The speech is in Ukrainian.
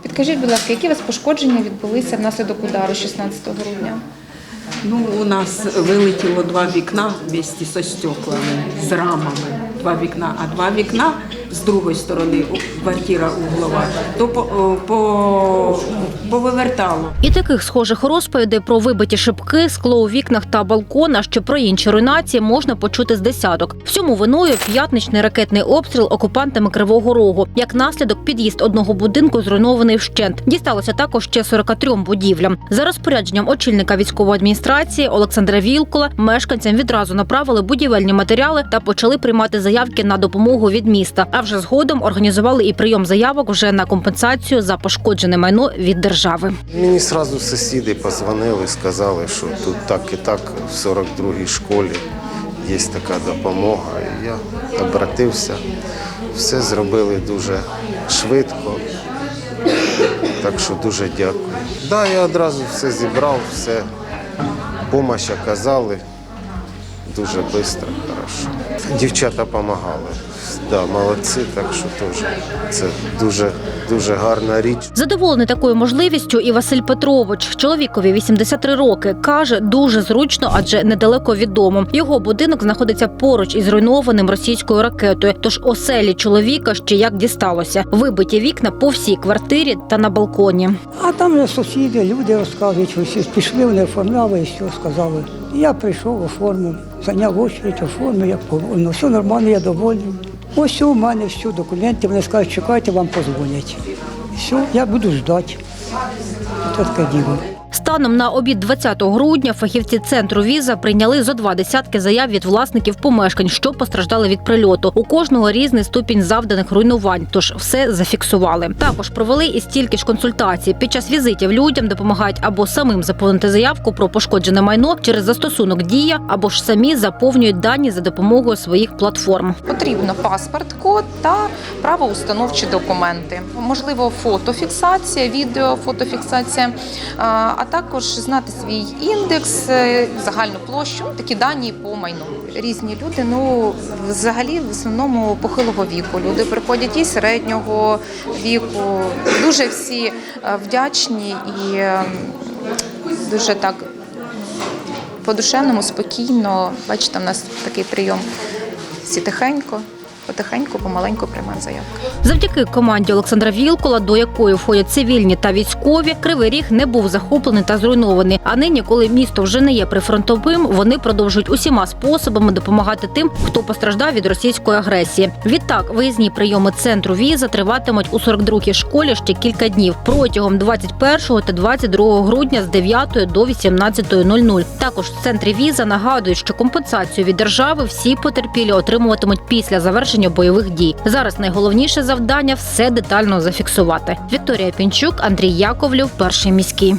Підкажіть, будь ласка, які у вас пошкодження відбулися внаслідок удару 16 грудня? Ну, у нас вилетіло два вікна вместе со стеклами, з рамами. Два вікна, а два вікна з другої сторони, квартира углова, то по, по, повивертало. І таких схожих розповідей про вибиті шибки, скло у вікнах та балконах, що про інші руйнації можна почути з десяток. Всьому виною п'ятничний ракетний обстріл окупантами Кривого Рогу. Як наслідок, під'їзд одного будинку зруйнований вщент. Дісталося також ще 43 будівлям. За розпорядженням очільника військової адміністрації Олександра Вілкула мешканцям відразу направили будівельні матеріали та почали приймати заявки на допомогу від міста. Вже згодом організували і прийом заявок вже на компенсацію за пошкоджене майно від держави. Мені одразу сусіди позвонили, сказали, що тут так і так в 42-й школі є така допомога. І я обратився. Все зробили дуже швидко. Так що дуже дякую. Да, я одразу все зібрав, все. Допомогу оказали. Дуже швидко, хорошо. Дівчата допомагали. Да, молодці, так що теж це дуже, дуже гарна річ. Задоволений такою можливістю і Василь Петрович, чоловікові 83 роки, каже, дуже зручно, адже недалеко від дому. Його будинок знаходиться поруч із зруйнованим російською ракетою. Тож оселі чоловіка ще як дісталося. Вибиті вікна по всій квартирі та на балконі. А там же сусіди, люди розказують, що всі пішли, вони оформляли і все сказали. І Я прийшов, оформив, зайняв очередь, оформив, як повинно. Все нормально, я довольний. Ось у мене все, документи, вони скажуть, чекайте, вам позвонять. Все, я буду ждати. Таке діло. Станом на обід 20 грудня фахівці центру віза прийняли зо два десятки заяв від власників помешкань, що постраждали від прильоту. У кожного різний ступінь завданих руйнувань, тож все зафіксували. Також провели і стільки ж консультацій. Під час візитів людям допомагають або самим заповнити заявку про пошкоджене майно через застосунок дія, або ж самі заповнюють дані за допомогою своїх платформ. Потрібно паспорт, код та правоустановчі документи. Можливо, фотофіксація, відео, фотофіксація, а також знати свій індекс, е, загальну площу, ну, такі дані по майну. Різні люди, ну взагалі в основному похилого віку. Люди приходять і середнього віку. Дуже всі е, вдячні і е, дуже так по-душевному, спокійно. Бачите, у нас такий прийом. Всі тихенько, потихеньку, помаленьку приймаємо заявки. Завдяки команді Олександра Вілкола, до якої входять цивільні та військові, Кривий Ріг не був захоплений та зруйнований. А нині, коли місто вже не є прифронтовим, вони продовжують усіма способами допомагати тим, хто постраждав від російської агресії. Відтак, виїзні прийоми центру віза триватимуть у 42-й школі ще кілька днів протягом 21 та 22 грудня з 9 до 18.00. Також в центрі віза нагадують, що компенсацію від держави всі потерпілі отримуватимуть після завершення бойових дій. Зараз найголовніше завдання все детально зафіксувати. Вікторія Пінчук, Андрій Яковлів, перший міський.